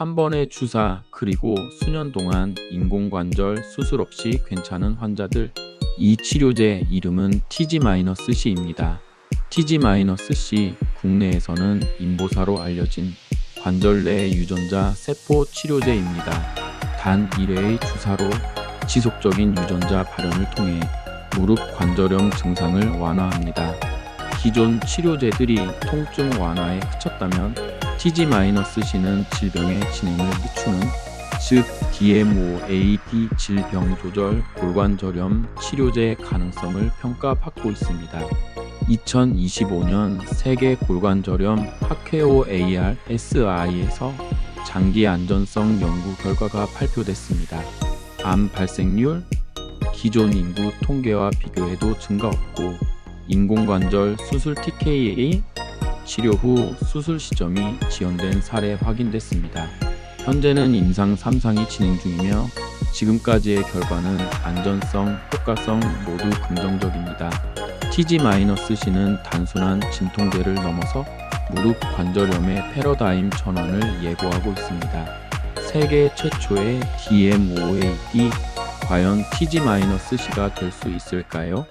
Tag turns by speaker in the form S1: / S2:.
S1: 한 번의 주사 그리고 수년 동안 인공관절 수술 없이 괜찮은 환자들. 이 치료제 이름은 TG-C입니다. TG-C 국내에서는 인보사로 알려진 관절 내 유전자 세포 치료제입니다. 단 1회의 주사로 지속적인 유전자 발현을 통해 무릎 관절염 증상을 완화합니다. 기존 치료제들이 통증 완화에 그쳤다면 TG-C는 질병의 진행을 늦추는 즉 DMOAD 질병 조절 골관절염 치료제 가능성을 평가받고 있습니다. 2025년 세계 골관절염 학회오 AR SI에서 장기 안전성 연구 결과가 발표됐습니다. 암 발생률, 기존 인구 통계와 비교해도 증가 없고 인공관절 수술 TKA 치료 후 수술 시점이 지연된 사례 확인됐습니다. 현재는 임상 3상이 진행 중이며 지금까지의 결과는 안전성, 효과성 모두 긍정적입니다. TG-C는 단순한 진통제를 넘어서 무릎 관절염의 패러다임 전환을 예고하고 있습니다. 세계 최초의 DMOAD 과연 TG-C가 될 수 있을까요?